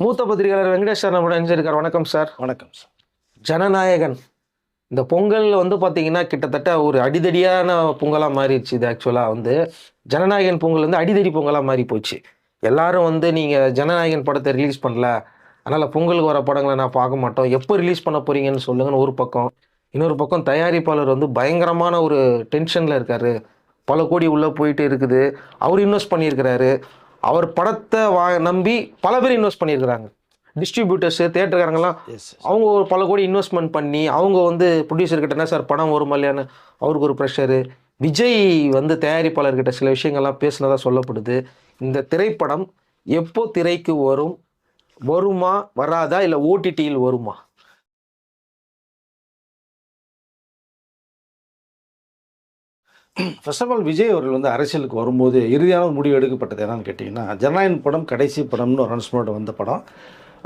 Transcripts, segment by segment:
மூத்த பத்திரிகையாளர் வெங்கடேஷ் சார் நம்மளோட இணைஞ்சிருக்கார். வணக்கம் சார். வணக்கம் சார். ஜனநாயகன். இந்த பொங்கல் வந்து பார்த்தீங்கன்னா கிட்டத்தட்ட ஒரு அடிதடியான பொங்கலாக மாறிடுச்சு. இது ஆக்சுவலாக வந்து ஜனநாயகன் பொங்கல் வந்து அடிதடி பொங்கலாக மாறி போச்சு. எல்லாரும் வந்து நீங்கள் ஜனநாயகன் படத்தை ரிலீஸ் பண்ணல. அதனால் பொங்கலுக்கு வர படங்களை நான் பார்க்க மாட்டோம். எப்போ ரிலீஸ் பண்ண போறீங்கன்னு சொல்லுங்கன்னு ஒரு பக்கம். இன்னொரு பக்கம் தயாரிப்பாளர் வந்து பயங்கரமான ஒரு டென்ஷனில் இருக்காரு. பல கோடி உள்ளே போயிட்டு இருக்குது. அவர் இன்வெஸ்ட் பண்ணியிருக்கிறாரு. அவர் படத்தை வா நம்பி பல பேர் இன்வெஸ்ட் பண்ணியிருக்கிறாங்க. டிஸ்ட்ரிபியூட்டர்ஸு தேட்டருக்காரங்கெல்லாம் அவங்க ஒரு பல கோடி இன்வெஸ்ட்மெண்ட் பண்ணி அவங்க வந்து ப்ரொடியூசர் கிட்ட என்ன சார் படம் வருமா இல்லையான்னு அவருக்கு ஒரு ப்ரெஷரு விஜய் வந்து தயாரிப்பாளர்கிட்ட சில விஷயங்கள்லாம் பேசினதா சொல்லப்படுது. இந்த திரைப்படம் எப்போ திரைக்கு வரும் வருமா வராதா இல்லை ஓடிடியில் வருமா? ஃபர்ஸ்ட் ஆஃப் ஆல் விஜய் அவர்கள் வந்து அரசியலுக்கு வரும்போது இறுதியான முடிவு எடுக்கப்பட்டது என்னன்னு கேட்டிங்கன்னா ஜனநாயகன் படம் கடைசி படம்னு ஒரு அனௌன்ஸ்மெண்ட் வந்த படம்.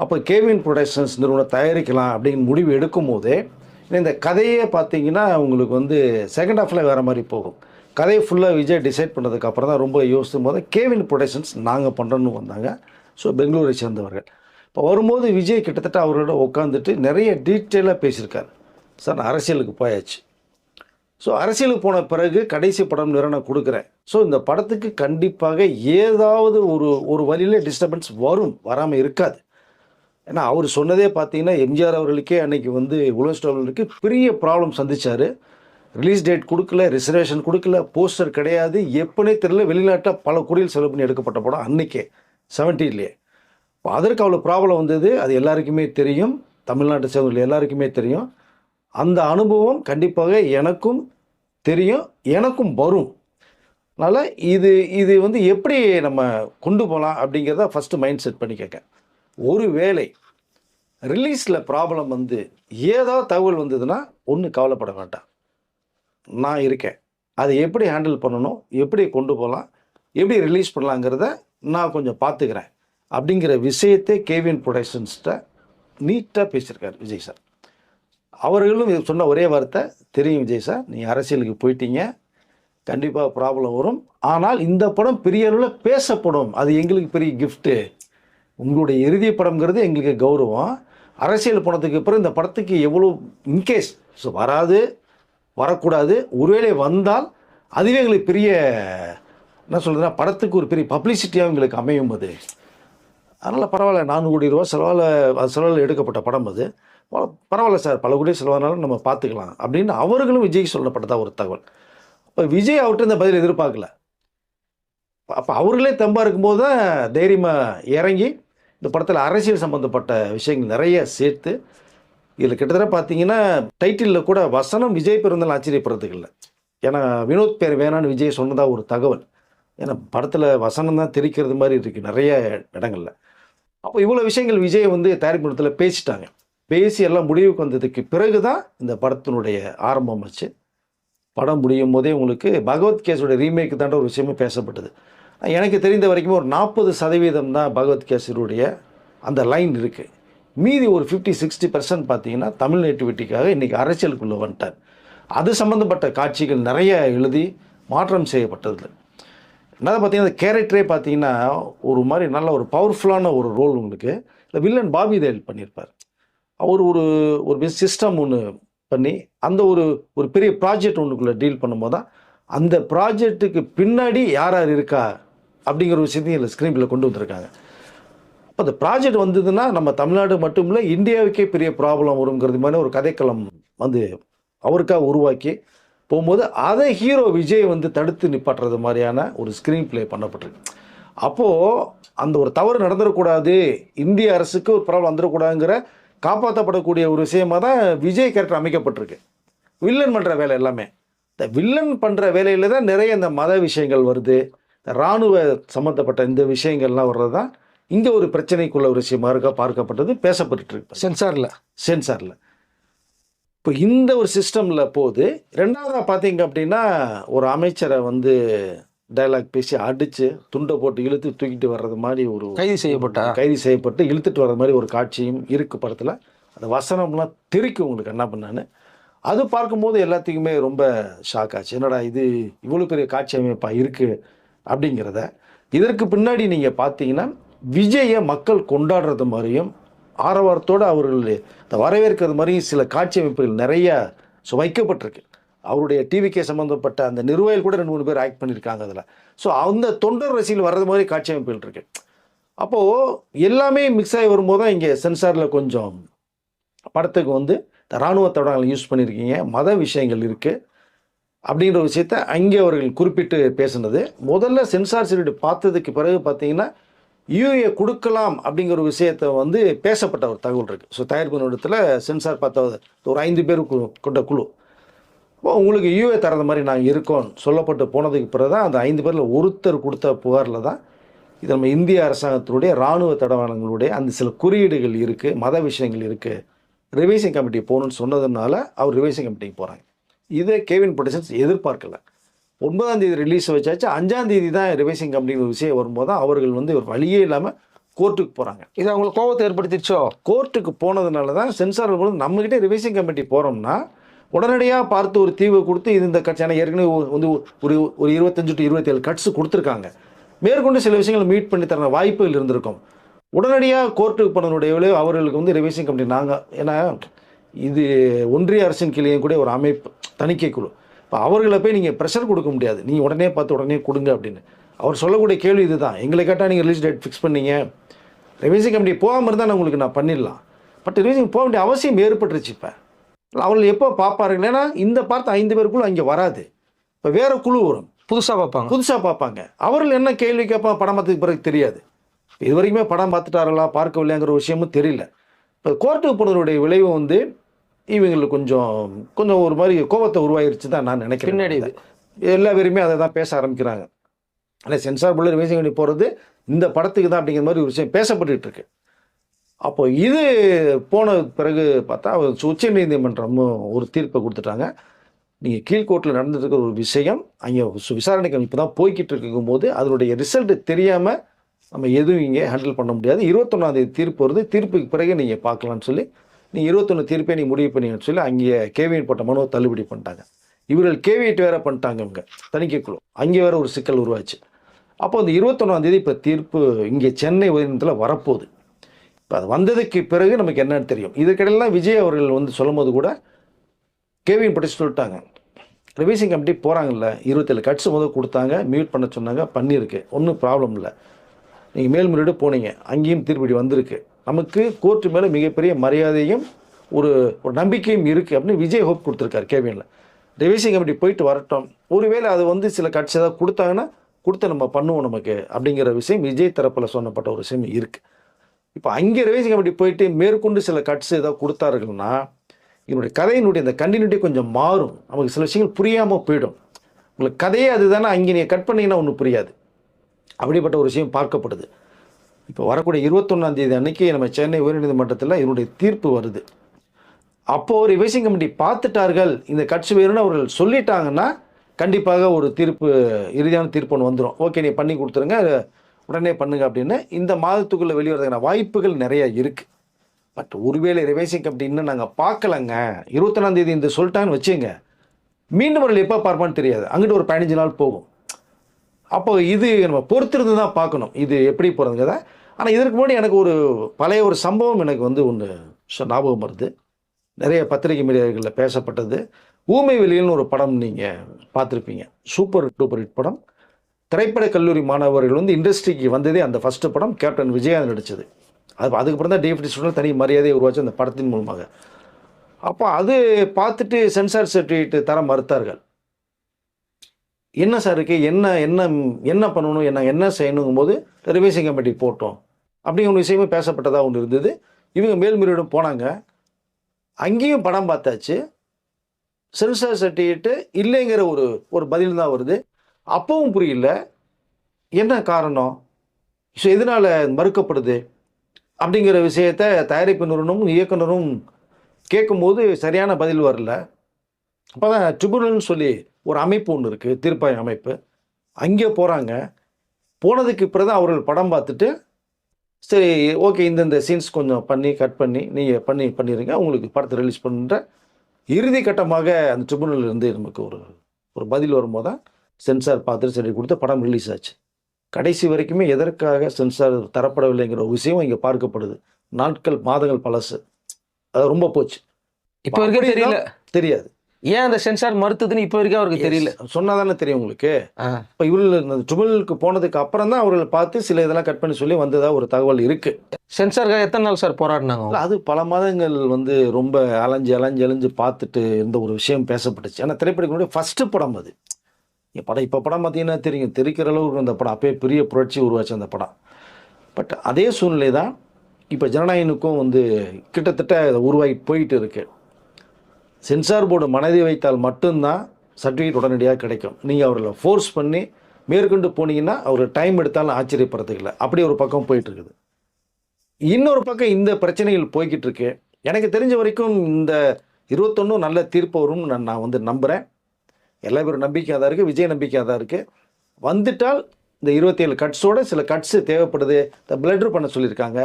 அப்போ கேவின் ப்ரொடக்ஷன்ஸ் நிறுவனம் தயாரிக்கலாம் அப்படின்னு முடிவு எடுக்கும் போதே இந்த கதையே பார்த்தீங்கன்னா உங்களுக்கு வந்து செகண்ட் ஹாஃபில் வேறு மாதிரி போகும். கதையை ஃபுல்லாக விஜய் டிசைட் பண்ணதுக்கு அப்புறம் தான் ரொம்ப யோசிக்கும் போது கேவின் ப்ரொடக்ஷன்ஸ் நாங்கள் பண்ணுறோன்னு வந்தாங்க. ஸோ பெங்களூரை சேர்ந்தவர்கள். இப்போ வரும்போது விஜய் கிட்டத்தட்ட அவரோட உட்காந்துட்டு நிறைய டீட்டெயிலாக பேசியிருக்காரு. சார் நான் அரசியலுக்கு போயாச்சு. ஸோ அரசியலுக்கு போன பிறகு கடைசி படம் நிறுவனம் கொடுக்குறேன். ஸோ இந்த படத்துக்கு கண்டிப்பாக ஏதாவது ஒரு ஒரு வழியில் டிஸ்டர்பன்ஸ் வரும் வராமல் இருக்காது. ஏன்னா அவர் சொன்னதே பார்த்தீங்கன்னா எம்ஜிஆர் அவர்களுக்கே அன்னைக்கு வந்து உலக அவர்களுக்கு பெரிய ப்ராப்ளம் சந்திச்சார். ரிலீஸ் டேட் கொடுக்கல ரிசர்வேஷன் கொடுக்கல போஸ்டர் கிடையாது. எப்பனே தெரியல வெளிநாட்டில் பல கோடியில் செலவு பண்ணி எடுக்கப்பட்ட படம் அன்றைக்கே செவன்டீன்லேயே அதற்கு அவ்வளோ ப்ராப்ளம் வந்தது. அது எல்லாருக்குமே தெரியும். தமிழ்நாட்டை சேர்ந்தவர்கள் எல்லாருக்குமே தெரியும். அந்த அனுபவம் கண்டிப்பாக எனக்கும் தெரியும் எனக்கும் வரும். அதனால் இது இது வந்து எப்படி நம்ம கொண்டு போகலாம் அப்படிங்கிறத ஃபஸ்ட்டு மைண்ட் செட் பண்ணி கேட்க. ஒரு வேளை ரிலீஸில் ப்ராப்ளம் வந்து ஏதோ தகவல் வந்ததுன்னா ஒன்றும் கவலைப்பட வேண்டாம். நான் இருக்கேன். அதை எப்படி ஹேண்டில் பண்ணணும்? எப்படி கொண்டு போகலாம்? எப்படி ரிலீஸ் பண்ணலாங்கிறத நான் கொஞ்சம் பார்த்துக்கிறேன். அப்படிங்கிற விஷயத்தை கேவின் ப்ரொடக்ஷன்ஸ்கிட்ட நீட்டாக பேசியிருக்காரு விஜய் சார் அவர்களும் சொன்ன ஒரே வார்த்தை தெரியும் விஜய் சார் நீங்கள் அரசியலுக்கு போயிட்டீங்க கண்டிப்பாக ப்ராப்ளம் வரும். ஆனால் இந்த படம் பெரிய அளவில் பேசப்படும். அது எங்களுக்கு பெரிய கிஃப்ட்டு உங்களுடைய இறுதி படம்ங்கிறது எங்களுக்கு கௌரவம். அரசியல் போனதுக்கு அப்புறம் இந்த படத்துக்கு எவ்வளோ இன்கேஸ் ஸோ வராது வரக்கூடாது. ஒருவேளை வந்தால் அதுவே எங்களுக்கு பெரிய என்ன சொல்கிறதுன்னா படத்துக்கு ஒரு பெரிய பப்ளிசிட்டியாக எங்களுக்கு அமையும் அது. அதனால் பரவாயில்ல நானூறு கோடி ரூபா செலவால் அது செலவில் எடுக்கப்பட்ட படம் அது. பரவாயில்ல சார் பல கோடி செலவானாலும் நம்ம பார்த்துக்கலாம் அப்படின்னு அவர்களும் விஜய் சொல்லப்பட்டதா ஒரு தகவல். இப்போ விஜய் அவர்கிட்ட இந்த பதில் எதிர்பார்க்கல. அப்போ அவர்களே தெம்பாக இருக்கும்போது தான் தைரியமாக இறங்கி இந்த படத்தில் அரசியல் சம்மந்தப்பட்ட விஷயங்கள் நிறைய சேர்த்து இதில் கிட்டத்தட்ட பார்த்தீங்கன்னா டைட்டிலில் கூட வசனம் விஜய் பிறந்தாலும் ஆச்சரியப்படுறதுக்கு இல்லை. ஏன்னா வினோத் பேர் வேணான்னு விஜய் சொன்னதாக ஒரு தகவல். ஏன்னா படத்தில் வசனம் தான் தெரிக்கிறது மாதிரி இருக்குது நிறைய இடங்களில். அப்போ இவ்வளோ விஷயங்கள் விஜய் வந்து தயாரிப்பு நிறுவனத்தில் பேசிட்டாங்க. பேசி எல்லாம் முடிவுக்கு வந்ததுக்கு பிறகு தான் இந்த படத்தினுடைய ஆரம்பம் வச்சு படம் முடியும் போதே உங்களுக்கு பகவத்கேஸோட ரீமேக்கு தாண்ட ஒரு விஷயமே பேசப்பட்டது. எனக்கு தெரிந்த வரைக்கும் ஒரு நாற்பது சதவீதம் தான் பகவத்கேசருடைய அந்த லைன் இருக்குது மீதி ஒரு ஃபிஃப்டி சிக்ஸ்டி பர்சன்ட் பார்த்தீங்கன்னா தமிழ் நேட்டிவிட்டிக்காக இன்றைக்கி அரசியலுக்குள்ளே வந்துட்டார். அது சம்மந்தப்பட்ட காட்சிகள் நிறைய எழுதி மாற்றம் செய்யப்பட்டது. என்ன பார்த்தீங்கன்னா அந்த கேரக்டரே பார்த்தீங்கன்னா ஒரு மாதிரி நல்ல ஒரு பவர்ஃபுல்லான ஒரு ரோல் உங்களுக்கு. இல்லை வில்லன் பாபி தேல் பண்ணியிருப்பார். அவர் ஒரு ஒரு சிஸ்டம் ஒன்று பண்ணி அந்த ஒரு ஒரு பெரிய ப்ராஜெக்ட் ஒன்றுக்குள்ளே டீல் பண்ணும்போது தான் அந்த ப்ராஜெக்ட்டுக்கு பின்னாடி யார் யார் இருக்கா அப்படிங்கிற ஒரு விஷயத்தையும் இதில் பிள்ளை கொண்டு வந்திருக்காங்க. அப்போ அந்த ப்ராஜெக்ட் வந்ததுன்னா நம்ம தமிழ்நாடு மட்டும் இல்லை இந்தியாவுக்கே பெரிய ப்ராப்ளம் வருங்கிறது மாதிரி ஒரு கதைக்களம் வந்து அவருக்காக உருவாக்கி போகும்போது அதை ஹீரோ விஜய் வந்து தடுத்து நிப்பாட்டுறது மாதிரியான ஒரு ஸ்க்ரீன் ப்ளே பண்ணப்பட்டிருக்கு. அப்போது அந்த ஒரு தவறு நடந்துடக்கூடாது இந்திய அரசுக்கு ஒரு ப்ராப்ளம் வந்துடக்கூடாதுங்கிற காப்பாற்றப்படக்கூடிய ஒரு விஷயமா தான் விஜய் கேரக்டர் அமைக்கப்பட்டிருக்கு. வில்லன் பண்ணுற வேலை எல்லாமே. இந்த வில்லன் பண்ணுற வேலையில் தான் நிறைய இந்த மத விஷயங்கள் வருது. இந்த இராணுவ சம்மந்தப்பட்ட இந்த விஷயங்கள்லாம் வர்றது தான் இங்கே ஒரு பிரச்சனைக்குள்ள ஒரு விஷயமா இருக்க பார்க்கப்பட்டது பேசப்பட்டு இருக்கு. சென்சாரில். சென்சாரில். இப்போ இந்த ஒரு சிஸ்டமில் போகுது ரெண்டாவதாக பார்த்தீங்க அப்படின்னா ஒரு அமைச்சரை வந்து டைலாக் பேசி அடித்து துண்டை போட்டு இழுத்து தூக்கிட்டு வர்றது மாதிரி ஒரு கைது செய்யப்பட்டா? கைது செய்யப்பட்டு இழுத்துட்டு வர்றது மாதிரி ஒரு காட்சியும் இருக்கு படத்தில். அந்த வசனம்லாம் திருக்கி உங்களுக்கு என்ன பண்ணான்னு அது பார்க்கும்போது எல்லாத்துக்குமே ரொம்ப ஷாக் ஆச்சு. என்னடா இது இவ்வளோ பெரிய காட்சி அமைப்பா இருக்குது அப்படிங்கிறத. இதற்கு பின்னாடி நீங்கள் பார்த்தீங்கன்னா விஜயை மக்கள் கொண்டாடுறது மாதிரியும் ஆரவாரத்தோடு அவர்கள் வரவேற்கிறது மாதிரியும் சில காட்சி அமைப்புகள் நிறைய வைக்கப்பட்டிருக்கு அவருடைய டிவிக்கே சம்மந்தப்பட்ட அந்த நிர்வாகிகள் கூட ரெண்டு மூணு பேர் ஆக்ட் பண்ணியிருக்காங்க அதில். ஸோ அந்த தொண்டர் ரசிகள் வர்றது மாதிரி காட்சி அமைப்புகள் இருக்கு. அப்போது எல்லாமே மிக்ஸ் ஆகி வரும்போது தான் இங்கே சென்சாரில் கொஞ்சம் படத்துக்கு வந்து இந்த இராணுவ தடங்களை யூஸ் பண்ணியிருக்கீங்க மத விஷயங்கள் இருக்குது அப்படின்ற விஷயத்த அங்கே அவர்கள் குறிப்பிட்டு பேசுனது. முதல்ல சென்சார் சீரியட் பார்த்ததுக்கு பிறகு பார்த்தீங்கன்னா யூஏ கொடுக்கலாம் அப்படிங்கிற விஷயத்த வந்து பேசப்பட்ட ஒரு தகவல் இருக்குது ஸோ தயாரிப்பு நிறுவனத்தில் சென்சார் பார்த்த ஒரு ஐந்து பேர் கொண்ட குழு. உங்களுக்கு யூஏ தரது மாதிரி நாங்கள் இருக்கோம். சொல்லப்பட்டு போனதுக்கு பிறகு தான் அந்த ஐந்து பேரில் ஒருத்தர் கொடுத்த புகாரில் தான் இது நம்ம இந்திய அரசாங்கத்தினுடைய இராணுவ தடவாளங்களுடைய அந்த சில குறியீடுகள் இருக்குது மத விஷயங்கள் இருக்குது ரிவைசிங் கமிட்டி போகணும்னு சொன்னதுனால அவர் ரிவைசிங் கமிட்டிக்கு போகிறாங்க இதை கேவின் ப்ரொடக்ஷன்ஸ் எதிர்பார்க்கல. ஒன்பதாம் தேதி ரிலீஸ் வச்சாச்சு. அஞ்சாம் தேதி தான் ரிவைசிங் ஒரு விஷயம் வரும்போது தான் அவர்கள் வந்து ஒரு வழியே இல்லாமல் கோர்ட்டுக்கு போகிறாங்க இது அவங்களுக்கு கோபத்தை ஏற்படுத்திச்சோ கோர்ட்டுக்கு போனதுனால தான் சென்சார் நம்மகிட்ட ரிவைசிங் கமிட்டி போகிறோம்னா உடனடியாக பார்த்து ஒரு தீவு கொடுத்து இது இந்த கட்சியான ஏற்கனவே ஒரு- வந்து ஒரு ஒரு இருபத்தஞ்சு டு இருபத்தேழு கட்ஸ் கொடுத்துருக்காங்க. மேற்கொண்டு சில விஷயங்கள் மீட் பண்ணி தர வாய்ப்புகள் இருந்திருக்கும். உடனடியாக கோர்ட்டுக்கு போனதுடைய விளைவு அவர்களுக்கு வந்து ரிவைசிங் கமிட்டி நாங்கள் ஏன்னா இது ஒன்றிய அரசின் கிளையும் கூட ஒரு அமைப்பு தணிக்கை குழு. இப்போ அவர்களை போய் நீங்கள் ப்ரெஷர் கொடுக்க முடியாது. நீங்கள் உடனே பார்த்து உடனே கொடுங்க அப்படின்னு. அவர் சொல்லக்கூடிய கேள்வி இதுதான். எங்களை கேட்டால் நீங்கள் ரிலீஸ் டேட் ஃபிக்ஸ் பண்ணீங்க. ரிவைசிங் கமிட்டி போகாமல் இருந்தால் நான் உங்களுக்கு நான் பண்ணிடலாம். பட் ரிவைசிங் போக வேண்டிய அவசியம் ஏற்பட்டுருச்சு இப்போ. அவர்கள் எப்போ பார்ப்பாருங்க ஏன்னா இந்த பார்த்த ஐந்து பேருக்குள்ள அங்கே வராது. இப்போ வேற குழு வரும். புதுசா பார்ப்பாங்க. புதுசாக பார்ப்பாங்க. அவர்கள் என்ன கேள்வி கேட்பா படம் பார்த்ததுக்கு பிறகு தெரியாது. இது வரைக்குமே படம் பார்த்துட்டார்களா பார்க்கவில்லைங்கிற விஷயமும் தெரியல. இப்போ கோர்ட்டுக்கு போனதனுடைய விளைவு வந்து இவங்களுக்கு கொஞ்சம் கொஞ்சம் ஒரு மாதிரி கோபத்தை உருவாயிருச்சு தான் நான் நினைக்கிறேன். பின்னாடி. எல்லா பேருமே அதை தான் பேச ஆரம்பிக்கிறாங்க. ஆனால் சென்சார் போர்டில் ரிவைசிங் பண்ணி போகிறது இந்த படத்துக்கு தான் அப்படிங்கிற மாதிரி ஒரு விஷயம் பேசப்பட்டுட்டு இருக்கு. அப்போ இது போன பிறகு பார்த்தா உச்ச நீதிமன்றமும் ஒரு தீர்ப்பை கொடுத்துட்டாங்க. நீங்கள் கீழ்கோட்டில் நடந்துருக்கிற ஒரு விஷயம் அங்கே விசாரணைக்கு இப்போ தான் போய்கிட்டு இருக்கும்போது அதனுடைய ரிசல்ட் தெரியாமல் நம்ம எதுவும் இங்கே ஹேண்டில் பண்ண முடியாது. இருபத்தொன்னாந்தேதி தீர்ப்பு வருது. தீர்ப்புக்கு பிறகு நீங்கள் பார்க்கலாம்னு சொல்லி நீங்கள் இருபத்தொன்று தீர்ப்பே நீ முடிவு பண்ணீங்கன்னு சொல்லி அங்கே கேவியட் போட்ட மனுவை தள்ளுபடி பண்ணிட்டாங்க. இவர்கள் கேவியட் வேற பண்ணிட்டாங்க இவங்க தணிக்கை குழு. அங்கே வேற ஒரு சிக்கல் உருவாச்சு. அப்போ அந்த இருபத்தொன்னாந்தேதி இப்போ தீர்ப்பு இங்கே சென்னை உயர்நீதிமன்றத்தில் வரப்போகுது. இப்போ அது வந்ததுக்கு பிறகு நமக்கு என்னன்னு தெரியும். இதுக்கிடையெல்லாம் விஜய் அவர்கள் வந்து சொல்லும்போது கூட கேவின் பற்றி சொல்லிட்டாங்க. ரிவைசிங் கமிட்டி போகிறாங்கல்ல இருபத்தேழு கட்ஸ் முதல் கொடுத்தாங்க மியூட் பண்ண சொன்னாங்க பண்ணியிருக்கு. ஒன்றும் ப்ராப்ளம் இல்லை. நீங்கள் மேல்முறையீடு போனீங்க. அங்கேயும் தீர்ப்படி வந்திருக்கு. நமக்கு கோர்ட்டு மேலே மிகப்பெரிய மரியாதையும் ஒரு ஒரு நம்பிக்கையும் இருக்குது அப்படின்னு விஜய் ஹோப் கொடுத்துருக்காரு கேவியனில் ரிவைசிங் கமிட்டி போயிட்டு வரட்டும். ஒருவேளை அது வந்து சில கட்சி ஏதாவது கொடுத்தாங்கன்னா கொடுத்து நம்ம பண்ணுவோம் நமக்கு அப்படிங்கிற விஷயம் விஜய் தரப்பில் சொன்னப்பட்ட ஒரு விஷயம் இருக்குது இப்போ அங்கே ரிவைசிங் கமிட்டி போயிட்டு மேற்கொண்டு சில கட்ஸ் ஏதாவது கொடுத்தார்கள்னா என்னுடைய கதையினுடைய இந்த கண்டினியூட்டி கொஞ்சம் மாறும். நமக்கு சில விஷயங்கள் புரியாமல் போயிடும். உங்களுக்கு கதையே அதுதானே அங்கே நீங்கள் கட் பண்ணீங்கன்னா ஒன்றும் புரியாது. அப்படிப்பட்ட ஒரு விஷயம் பார்க்கப்படுது. இப்போ வரக்கூடிய இருபத்தொன்னாந்தேதி அன்னைக்கு நம்ம சென்னை உயர்நீதிமன்றத்தில் இதனுடைய தீர்ப்பு வருது. அப்போது ரிவைசிங் கமிட்டி பார்த்துட்டார்கள் இந்த கட்சி வேணும்னு அவர்கள் சொல்லிட்டாங்கன்னா கண்டிப்பாக ஒரு தீர்ப்பு இறுதியான தீர்ப்பு ஒன்று வந்துடும் ஓகே நீ பண்ணி கொடுத்துருங்க. உடனே பண்ணுங்க அப்படின்னு இந்த மாதத்துக்குள்ளே வெளிவரதுக்கான வாய்ப்புகள் நிறைய இருக்குது பட் ஒருவேளை ரிவைசிங் கமிட்டி இன்னும் நாங்கள் பார்க்கலங்க. இருபத்தொன்னாம் தேதி இந்த சொல்லிட்டான்னு வச்சுங்க. மீண்டும் அவர்கள் எப்போ பார்ப்பான்னு தெரியாது. அங்கிட்டு ஒரு பதினஞ்சு நாள் போகும். அப்போ இது நம்ம பொறுத்திருந்து தான் பார்க்கணும். இது எப்படி போகிறதுங்கிறத ஆனால் இதற்கு முன்னாடி எனக்கு ஒரு பழைய ஒரு சம்பவம் எனக்கு வந்து ஒன்று ஞாபகம் வருது. நிறைய பத்திரிகை மீடியாக்களில் பேசப்பட்டது. ஊமை வெளியில்னு ஒரு படம் நீங்கள் பார்த்துருப்பீங்க. சூப்பர் டூப்பர் ஹிட் படம். திரைப்பட கல்லூரி மாணவர்கள் வந்து இண்டஸ்ட்ரிக்கு வந்ததே அந்த ஃபஸ்ட்டு படம். கேப்டன் விஜயகாந்த் நடித்தது அது அதுக்கப்புறம் தான் டிஎஃப்டி ஸ்டூடெண்ட் தனி மரியாதையை உருவாச்சு அந்த படத்தின் மூலமாக. அப்போ அது பார்த்துட்டு சென்சார் சர்டிஃபிகேட் தர மறுத்தார்கள். என்ன சார் இருக்கு? என்ன என்ன என்ன பண்ணணும்? என்ன என்ன செய்யணுங்கும் போது ரிவைசிங் கமிட்டி போட்டோம். அப்படிங்கிற ஒரு விஷயமே பேசப்பட்டதாக ஒன்று இருந்தது. இவங்க மேல்முறையிடம் போனாங்க. அங்கேயும் படம் பார்த்தாச்சு. சென்சார் சர்டிஃபிகேட்டு இல்லைங்கிற ஒரு ஒரு பதில் தான் வருது. அப்பவும் புரியல. என்ன காரணம்? ஸோ எதனால் மறுக்கப்படுது? அப்படிங்கிற விஷயத்த தயாரிப்பு நிறுவனமும் இயக்குனரும் கேட்கும்போது சரியான பதில் வரல. அப்போ தான் ட்ரிபுனல்னு சொல்லி ஒரு அமைப்பு ஒன்று இருக்குது தீர்ப்பாய அமைப்பு. அங்கே போகிறாங்க போனதுக்கு பிறகு தான் அவர்கள் படம் பார்த்துட்டு சரி ஓகே இந்தந்த சீன்ஸ் கொஞ்சம் பண்ணி கட் பண்ணி நீங்கள் பண்ணி பண்ணிடுங்க உங்களுக்கு படத்தை ரிலீஸ் பண்ணுற இறுதி கட்டமாக அந்த ட்ரிபுனல் இருந்து நமக்கு ஒரு ஒரு பதில் வரும்போது தான் சென்சார் பார்த்துட்டு சரி கொடுத்து படம் ரிலீஸ் ஆச்சு. கடைசி வரைக்குமே எதற்காக சென்சார் தரப்படவில்லைங்கிற ஒரு விஷயம் இங்கே பார்க்கப்படுது. நாட்கள் மாதங்கள் பழசு. அது ரொம்ப போச்சு. இப்போ வரைக்கும் தெரியல. தெரியாது. ஏன் அந்த சென்சார் மறுத்ததுன்னு இப்போ வரைக்கும் அவருக்கு தெரியல? சொன்னாதானே தெரியும் உங்களுக்கு. இப்போ இந்த ட்ரிபிளுக்கு போனதுக்கு அப்புறம் தான் அவர்கள் பார்த்து சில இதெல்லாம் கட் பண்ணி சொல்லி வந்ததா ஒரு தகவல் இருக்கு. சென்சாருக்காக எத்தனை நாள் சார் போராடினாங்க அது பல மாதங்கள் வந்து ரொம்ப அலைஞ்சு அலைஞ்சு அலைஞ்சு பார்த்துட்டு இருந்த ஒரு விஷயம் பேசப்பட்டுச்சு. ஏன்னா திரைப்படத்தினுடைய ஃபஸ்ட்டு படம் அது. படம் இப்போ படம் பார்த்தீங்கன்னா தெரியும்? தெரிக்கிற அளவுக்கு அந்த படம் அப்பயே பெரிய புரட்சி உருவாச்சு அந்த படம். பட் அதே சூழ்நிலை தான் இப்போ ஜனநாயகனுக்கும் வந்து கிட்டத்தட்ட உருவாகி போயிட்டு இருக்கு. சென்சார் போர்டு மனதை வைத்தால் மட்டும்தான் சர்டிஃபிகேட் உடனடியாக கிடைக்கும். நீங்கள் அவர்களை ஃபோர்ஸ் பண்ணி மேற்கொண்டு போனீங்கன்னா அவர் டைம் எடுத்தாலும் ஆச்சரியப்படுறதுக்கு இல்லை. அப்படி ஒரு பக்கம் போயிட்டுருக்குது இன்னொரு பக்கம் இந்த பிரச்சனைகள் போய்கிட்டு இருக்கு. எனக்கு தெரிஞ்ச வரைக்கும் இந்த இருபத்தொன்னும் நல்ல தீர்ப்பு வரும்னு நான் நான் வந்து நம்புகிறேன் எல்லா பேரும் நம்பிக்கையாக தான் இருக்குது விஜய் நம்பிக்கையாக தான் இருக்குது வந்துட்டால் இந்த இருபத்தேழு கட்ஸோட சில கட்ஸு தேவைப்படுது இந்த பிளட்ரு பண்ண சொல்லியிருக்காங்க.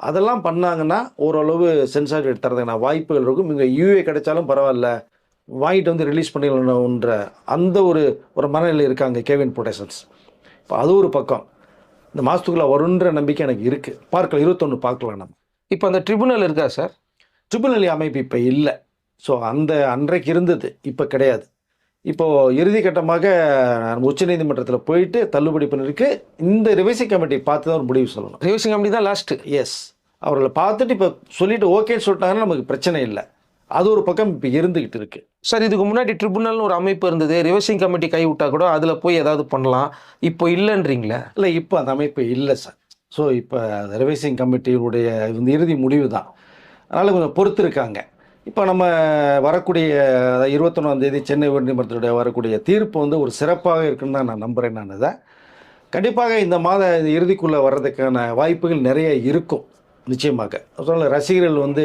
அதெல்லாம் பண்ணாங்கன்னா ஓரளவு சென்சார் தரதுக்கான வாய்ப்புகள் இருக்கும். இங்கே யூஏ கிடைச்சாலும் பரவாயில்ல. வாங்கிட்டு வந்து ரிலீஸ் பண்ணிடணுன்ற அந்த ஒரு ஒரு மனநிலை இருக்காங்க கேவின் ப்ரொடக்ஷன்ஸ் இப்போ அது ஒரு பக்கம். இந்த மாதத்துக்குள்ளே வருன்ற நம்பிக்கை எனக்கு இருக்குது பார்க்கலாம் இருபத்தொன்று பார்க்கலாம் நம்ம. இப்போ அந்த ட்ரிபுனல் இருக்கா சார் ட்ரிபிள் அமைப்பு இப்போ இல்லை. ஸோ அந்த அன்றைக்கு இருந்தது இப்போ கிடையாது. இப்போது இறுதி கட்டமாக உச்சநீதிமன்றத்தில் போயிட்டு தள்ளுபடி பண்ணிருக்கு. இந்த ரிவைசிங் கமிட்டி பார்த்து தான் ஒரு முடிவு சொல்லணும். ரிவிஷன் கம்பெனி தான் லாஸ்ட்டு எஸ் அவர்களை பார்த்துட்டு இப்போ சொல்லிட்டு ஓகேன்னு சொல்லிட்டாங்கன்னா நமக்கு பிரச்சனை இல்லை. அது ஒரு பக்கம் இப்போ இருந்துக்கிட்டு இருக்கு. சார் இதுக்கு முன்னாடி ட்ரிபுனல்னு ஒரு அமைப்பு இருந்தது. ரிவர்சிங் கமிட்டி கை விட்டா கூட அதில் போய் ஏதாவது பண்ணலாம். இப்போ இல்லைன்றீங்களே? இல்லை இப்போ அந்த அமைப்பு இல்லை சார். ஸோ இப்போ ரிவைசிங் கமிட்டியுடைய இந்த இறுதி முடிவு தான் அதனால் கொஞ்சம் பொறுத்திருக்காங்க. இப்போ நம்ம வரக்கூடிய இருபத்தொன்னாம் தேதி சென்னை உயர்நீதிமன்றத்துடைய வரக்கூடிய தீர்ப்பு வந்து ஒரு சிறப்பாக இருக்குன்னு தான் நான் நம்புகிறேன் நான் இதை. கண்டிப்பாக இந்த மாத இறுதிக்குள்ளே வர்றதுக்கான வாய்ப்புகள் நிறைய இருக்கும் நிச்சயமாக. அதனால ரசிகர்கள் வந்து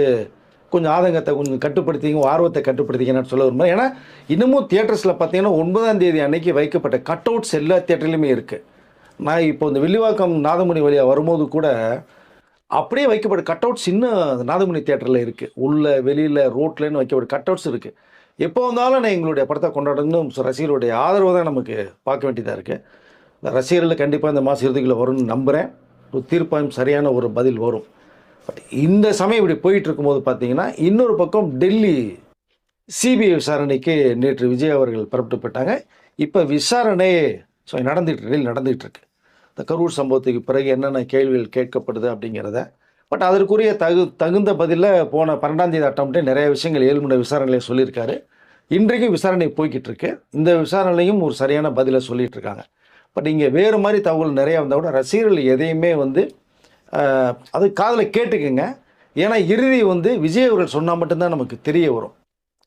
கொஞ்சம் ஆதங்கத்தை கொஞ்சம் கட்டுப்படுத்திங்க ஆர்வத்தை கட்டுப்படுத்திங்கன்னு சொல்ல விரும்புகிறேன் ஏன்னா இன்னமும் தியேட்டர்ஸில் பார்த்தீங்கன்னா ஒன்பதாம் தேதி அன்னைக்கு வைக்கப்பட்ட கட் அவுட்ஸ் எல்லா தியேட்டர்லையுமே இருக்குது நான் இப்போ இந்த வில்லிவாக்கம் நாதமணி வழியாக வரும்போது கூட அப்படியே வைக்கப்பட்ட கட் அவுட்ஸ் இன்னும் அந்த நாதமணி தேட்டரில் இருக்குது உள்ள வெளியில் ரோட்லேன்னு வைக்கப்பட்ட கட் அவுட்ஸ் இருக்குது எப்போ வந்தாலும் நான் எங்களுடைய படத்தை கொண்டாடணும் ரசிகர்களுடைய ஆதரவு தான் நமக்கு பார்க்க வேண்டியதாக இருக்குது ரசிகர்கள் கண்டிப்பாக இந்த மாத இறுதிகளை வரும்னு நம்புகிறேன் ஒரு தீர்ப்பாயம் சரியான ஒரு பதில் வரும். பட் இந்த சமயம் இப்படி போயிட்டு இருக்கும்போது பார்த்தீங்கன்னா இன்னொரு பக்கம் டெல்லி சிபிஐ விசாரணைக்கு நேற்று விஜய் அவர்கள் புறப்பட்டுப்பட்டாங்க இப்போ விசாரணை ஸோ நடந்துட்டு டெல்லி நடந்துகிட்டு இருக்கு. இந்த கரூர் சம்பவத்துக்கு பிறகு என்னென்ன கேள்விகள் கேட்கப்படுது அப்படிங்கிறத. பட் அதற்குரிய தகு தகுந்த பதிலில் போன பன்னெண்டாந்தேதி அட்டம்ட்டு நிறைய விஷயங்கள் ஏழுமணி விசாரணையில சொல்லியிருக்காரு. இன்றைக்கும் விசாரணை போய்கிட்டு இருக்கு இந்த விசாரணையும் ஒரு சரியான பதிலை சொல்லிட்டு இருக்காங்க பட் இங்கே வேறு மாதிரி தகவல் நிறையா வந்தால் கூட ரசிகர்கள் எதையுமே வந்து அது காதில் கேட்டுக்குங்க. ஏன்னா இறுதி வந்து விஜய் அவர்கள் சொன்னால் மட்டும்தான் நமக்கு தெரிய வரும்.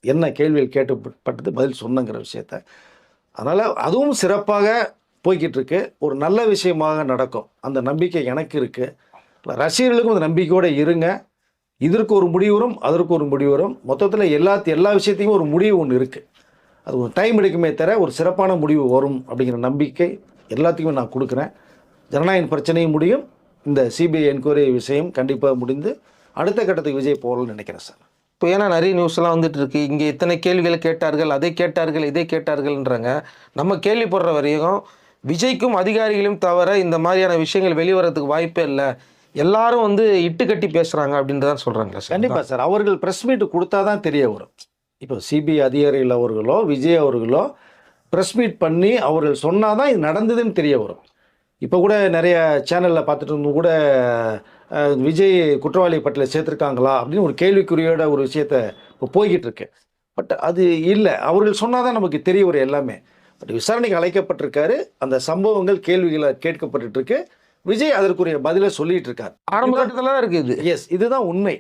என்ன கேள்விகள் கேட்டுப்பட்டது பதில் சொன்னங்கிற விஷயத்த. அதனால் அதுவும் சிறப்பாக போய்கிட்டு இருக்கு ஒரு நல்ல விஷயமாக நடக்கும். அந்த நம்பிக்கை எனக்கு இருக்குது ரசிகர்களுக்கும் அந்த நம்பிக்கையோடு இருங்க. இதற்கு ஒரு முடிவு வரும் அதற்கு ஒரு முடிவு வரும். மொத்தத்தில் எல்லா எல்லா விஷயத்தையும் ஒரு முடிவு ஒன்று இருக்குது அது ஒரு டைம் எடுக்குமே தவிர ஒரு சிறப்பான முடிவு வரும் அப்படிங்கிற நம்பிக்கை எல்லாத்துக்குமே நான் கொடுக்குறேன். ஜனநாயக பிரச்சனையும் முடியும். இந்த சிபிஐ என்கொயரி விஷயம் கண்டிப்பாக முடிந்து அடுத்த கட்டத்துக்கு விஜய் போகணும்னு நினைக்கிறேன் சார். இப்போ ஏன்னா நிறைய நியூஸ்லாம் வந்துட்டு இருக்கு. இங்கே இத்தனை கேள்விகளை கேட்டார்கள் அதை கேட்டார்கள் இதை கேட்டார்கள்ன்றாங்க. நம்ம கேள்விப்படுற வரையும் விஜய்க்கும் அதிகாரிகளும் தவிர இந்த மாதிரியான விஷயங்கள் வெளிவரத்துக்கு வாய்ப்பே இல்லை. எல்லாரும் வந்து இட்டு கட்டி பேசுறாங்க அப்படின்றதான் சொல்றாங்க சார். கண்டிப்பாக சார். அவர்கள் ப்ரெஸ் மீட் கொடுத்தா தான் தெரிய வரும். இப்போ சிபிஐ அதிகாரிகள் அவர்களோ விஜய் அவர்களோ ப்ரெஸ் மீட் பண்ணி அவர்கள் சொன்னால் தான் இது நடந்ததுன்னு தெரிய வரும். இப்போ கூட நிறைய சேனலில் பார்த்துட்டு இருந்து கூட விஜய் குற்றவாளி பட்டியலில் சேர்த்துருக்காங்களா அப்படின்னு ஒரு கேள்விக்குறியோட ஒரு விஷயத்த இப்போ போய்கிட்டு இருக்கு. பட் அது இல்லை. அவர்கள் சொன்னால் தான் நமக்கு தெரிய வரும் எல்லாமே. பட் விசாரணைக்கு அழைக்கப்பட்டிருக்காரு. அந்த சம்பவங்கள் கேள்விகளை கேட்கப்பட்டுட்டு இருக்கு விஜய் அதற்குரிய பதிலை சொல்லிட்டு இருக்கார் ஆரம்ப கட்டத்தில் தான் இருக்கு இது எஸ் இதுதான் உண்மை.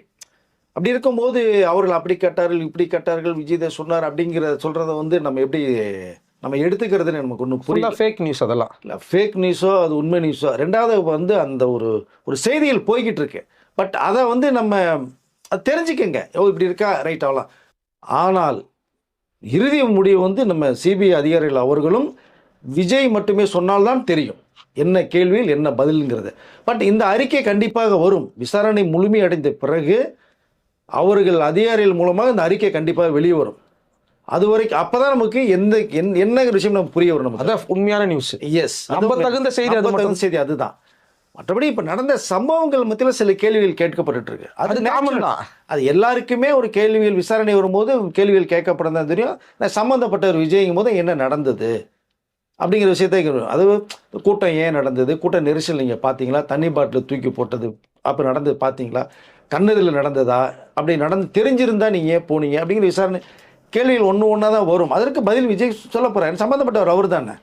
அப்படி இருக்கும்போது அவர்கள் அப்படி கேட்டார்கள் இப்படி கேட்டார்கள் விஜய் சொன்னார் அப்படிங்கிற சொல்கிறத வந்து நம்ம எப்படி நம்ம எடுத்துக்கிறதுன்னு நமக்கு ஒன்றும் புரியல. ஃபேக் நியூஸ் அதெல்லாம். இல்லை ஃபேக் நியூஸோ அது உண்மை நியூஸோ ரெண்டாவது வந்து அந்த ஒரு ஒரு செய்திகள் போய்கிட்டு இருக்கு பட் அதை வந்து நம்ம தெரிஞ்சுக்கங்க. ஓ இப்படி இருக்கா? ரைட் ஆகலாம் ஆனால் இறுதி முடிவு வந்து நம்ம சிபிஐ அதிகாரிகள் அவர்களும் விஜய் மட்டுமே சொன்னால்தான் தெரியும். என்ன கேள்வியில் என்ன பதில்ங்கிறது. பட் இந்த அறிக்கை கண்டிப்பாக வரும். விசாரணை முழுமையடைந்த பிறகு அவர்கள் அதிகாரிகள் மூலமாக இந்த அறிக்கை கண்டிப்பாக வெளியே வரும். அது வரைக்கும் அப்பதான் நமக்கு எந்த என்- என்ன விஷயம் நமக்கு புரிய வரும் நமக்கு? அதான் உண்மையான நியூஸ் எஸ் நம்ப தகுந்த செய்தி அது மட்டும். செய்தி அதுதான். மற்றபடி இப்ப நடந்த சம்பவங்கள் மத்தியில சில கேள்விகள் கேட்கப்பட்டு இருக்கு. அது natural. தான். அது எல்லாருக்குமே ஒரு கேள்விகள் விசாரணை வரும்போது கேள்விகள் கேட்கப்படும் தான் தெரியும். நான் சம்பந்தப்பட்ட ஒரு விஜய்ங்கும் போது என்ன நடந்தது அப்படிங்கிற விஷயத்தை. அது கூட்டம் ஏன் நடந்தது? கூட்ட நெரிசல் நீங்கள் பார்த்தீங்களா தண்ணி பாட்டில் தூக்கி போட்டது அப்போ நடந்தது பார்த்தீங்களா கண்ணெதிரில் நடந்ததா? அப்படி நடந்து தெரிஞ்சிருந்தா நீங்கள் ஏன் போனீங்க? அப்படிங்கிற விசாரணை கேள்விகள் ஒன்று ஒன்றா தான் வரும். அதற்கு பதில் விஜய் சொல்ல போகிறார் சம்மந்தப்பட்டவர் அவர் தானே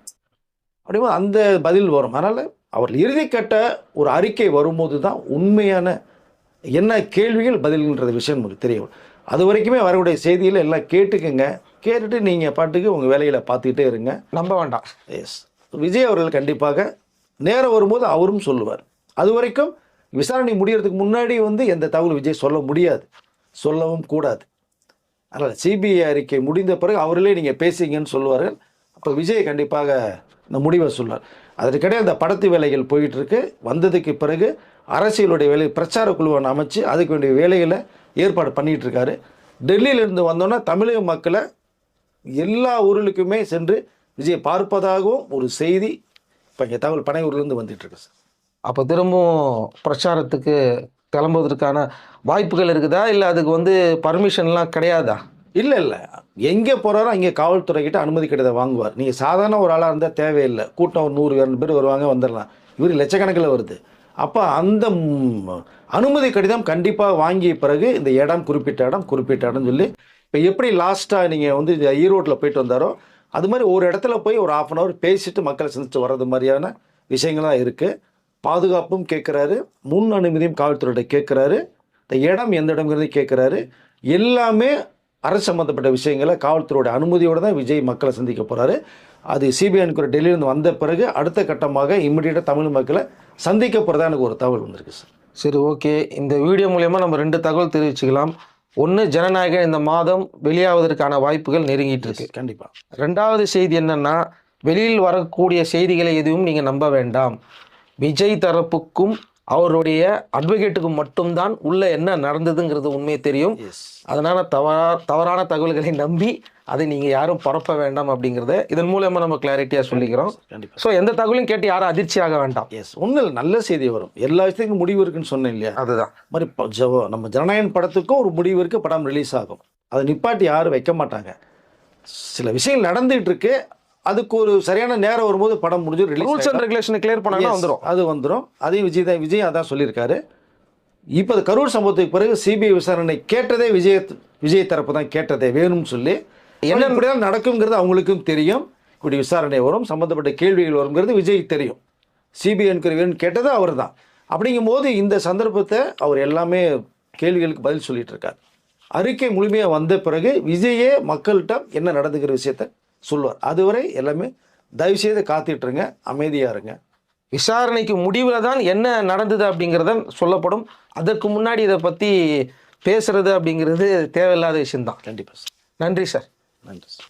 அப்படிங்கும்போது அந்த பதில் வரும். அதனால் அவர் இறுதிக்கட்ட ஒரு அறிக்கை வரும்போது தான் உண்மையான என்ன கேள்விகள் பதில்ன்ற விஷயம் நமக்கு தெரியும் அது வரைக்குமே வரக்கூடிய செய்தியில் எல்லாம் கேட்டுக்கங்க. கேட்டுட்டு நீங்கள் பாட்டுக்கு உங்கள் வேலையில் பார்த்துக்கிட்டே இருங்க. நம்ப வேண்டாம். எஸ் விஜய் அவர்கள் கண்டிப்பாக நேரம் வரும்போது அவரும் சொல்லுவார். அது வரைக்கும் விசாரணை முடியறதுக்கு முன்னாடி வந்து எந்த தகவல் விஜய் சொல்ல முடியாது. சொல்லவும் கூடாது. அதனால் சிபிஐ அறிக்கை முடிந்த பிறகு அவர்களே நீங்கள் பேசிங்கன்னு சொல்லுவார்கள். அப்போ விஜய் கண்டிப்பாக இந்த முடிவை சொன்னார் அதற்கிடையே அந்த படத்து வேலைகள் போயிட்டுருக்கு. வந்ததுக்கு பிறகு அரசியலுடைய வேலை பிரச்சார குழுவை அமைச்சு அதுக்கு வேண்டிய வேலைகளை ஏற்பாடு பண்ணிகிட்ருக்காரு டெல்லியிலிருந்து வந்தோன்னா தமிழக மக்களை எல்லா ஊர்களுக்குமே சென்று விஜய் பார்ப்பதாகவும் ஒரு செய்தி இப்போ இங்கே தகவல் பனையூர்லேருந்து வந்துட்டுருக்கு சார். அப்போ திரும்பவும் பிரச்சாரத்துக்கு கிளம்புவதற்கான வாய்ப்புகள் இருக்குதா? இல்லை அதுக்கு வந்து பர்மிஷன்லாம் கிடையாதா? இல்லை இல்லை. எங்கே போகிறாரோ அங்கே காவல்துறை கிட்ட அனுமதி கடிதம் வாங்குவார். நீங்கள் சாதாரண ஒரு ஆளாக இருந்தால் தேவையில்லை. கூட்டம் ஒரு நூறு இரண்டு பேர் வருவாங்க வந்துடலாம். இவர் லட்சக்கணக்கில் வருது. அப்போ அந்த அனுமதி கடிதம் கண்டிப்பாக வாங்கிய பிறகு இந்த இடம் குறிப்பிட்ட இடம் குறிப்பிட்ட இடம்னு சொல்லி இப்போ எப்படி லாஸ்ட்டாக நீங்கள் வந்து இந்த ஈரோட்டில் போயிட்டு வந்தாரோ அது மாதிரி ஒரு இடத்துல போய் ஒரு ஆஃப் அன் ஹவர் பேசிட்டு மக்களை சந்திச்சு வர்றது மாதிரியான விஷயங்கள்லாம் இருக்குது பாதுகாப்பும் கேட்குறாரு முன் அனுமதியும் காவல்துறையிட்ட கேட்குறாரு இந்த இடம் எந்த இடம்ங்கிறதை கேட்குறாரு எல்லாமே அரசு சம்மந்தப்பட்ட விஷயங்களை காவல்துறையோட அனுமதியோடு தான் விஜய் மக்களை சந்திக்க போகிறாரு அது சிபிஐனுக்கு டெல்லியிலிருந்து வந்த பிறகு அடுத்த கட்டமாக இம்மிடியட்டாக தமிழ் மக்களை சந்திக்க போகிறதா எனக்கு ஒரு தகவல் வந்திருக்கு சார் சரி ஓகே. இந்த வீடியோ மூலயமா நம்ம ரெண்டு தகவல் தெரிவிச்சுக்கலாம். ஒன்று ஜனநாயகன் இந்த மாதம் வெளியாவதற்கான வாய்ப்புகள் நெருங்கிட்டு இருக்கு. கண்டிப்பாக ரெண்டாவது செய்தி என்னன்னா வெளியில் வரக்கூடிய செய்திகளை எதுவும் நீங்கள் நம்ப வேண்டாம். விஜய் தரப்புக்கும் அவருடைய அட்வொகேட்டுக்கும் மட்டும்தான் உள்ள என்ன நடந்ததுங்கிறது உண்மையை தெரியும். அதனால தவறா தவறான தகவல்களை நம்பி அதை நீங்கள் யாரும் பரப்ப வேண்டாம் அப்படிங்கிறத இதன் மூலமா நம்ம கிளாரிட்டியாக சொல்லிக்கிறோம். கண்டிப்பாக ஸோ எந்த தகவலையும் கேட்டு யாரும் அதிர்ச்சி ஆக வேண்டாம். எஸ் ஒன்றும் இல்லை நல்ல செய்தி வரும். எல்லா விஷயத்துக்கும் முடிவு இருக்குன்னு சொன்னேன் இல்லையா? அதுதான். மாதிரி நம்ம ஜனநாயகன் படத்துக்கும் ஒரு முடிவு இருக்கு படம் ரிலீஸ் ஆகும். அதை நிப்பாட்டி யாரும் வைக்க மாட்டாங்க. சில விஷயங்கள் நடந்துட்டு இருக்கு அதுக்கு ஒரு சரியான நேரம் வரும்போது படம் முடிஞ்சு ரூல்ஸ் ரிலீஸ் அண்ட் ரெகுலேஷனை கிளியர் பண்ணாங்கன்னா வந்துடும் அது வந்துடும் அதையும் விஜய் தான் விஜய் அதான் சொல்லியிருக்காரு. இப்போ அது கரூர் சம்பவத்துக்கு பிறகு சிபிஐ விசாரணை கேட்டதே விஜய் விஜய் தரப்பு தான் கேட்டதே வேணும்னு சொல்லி. என்ன இப்படி தான் நடக்குங்கிறது அவங்களுக்கும் தெரியும். இப்படி விசாரணை வரும். சம்மந்தப்பட்ட கேள்விகள் வருங்கிறது விஜய் தெரியும். சிபிஐ என்கொயரி வேணும்னு கேட்டது அவர் தான் அப்படிங்கும்போது இந்த சந்தர்ப்பத்தை அவர் எல்லாமே கேள்விகளுக்கு பதில் சொல்லிட்டு இருக்கார். அறிக்கை முழுமையாக வந்த பிறகு விஜயே மக்கள்கிட்ட என்ன நடந்துக்கிற விஷயத்த சொல்லுவார். அதுவரை எல்லாமே தயவு செய்து காத்துட்டு இருங்க. அமைதியாக இருங்க விசாரணைக்கு முடிவில் தான் என்ன நடந்தது அப்படிங்கிறத சொல்லப்படும். அதற்கு முன்னாடி இதை பற்றி பேசுறது அப்படிங்கிறது தேவையில்லாத விஷயம்தான். கண்டிப்பாக சார். நன்றி சார். நன்றி சார்.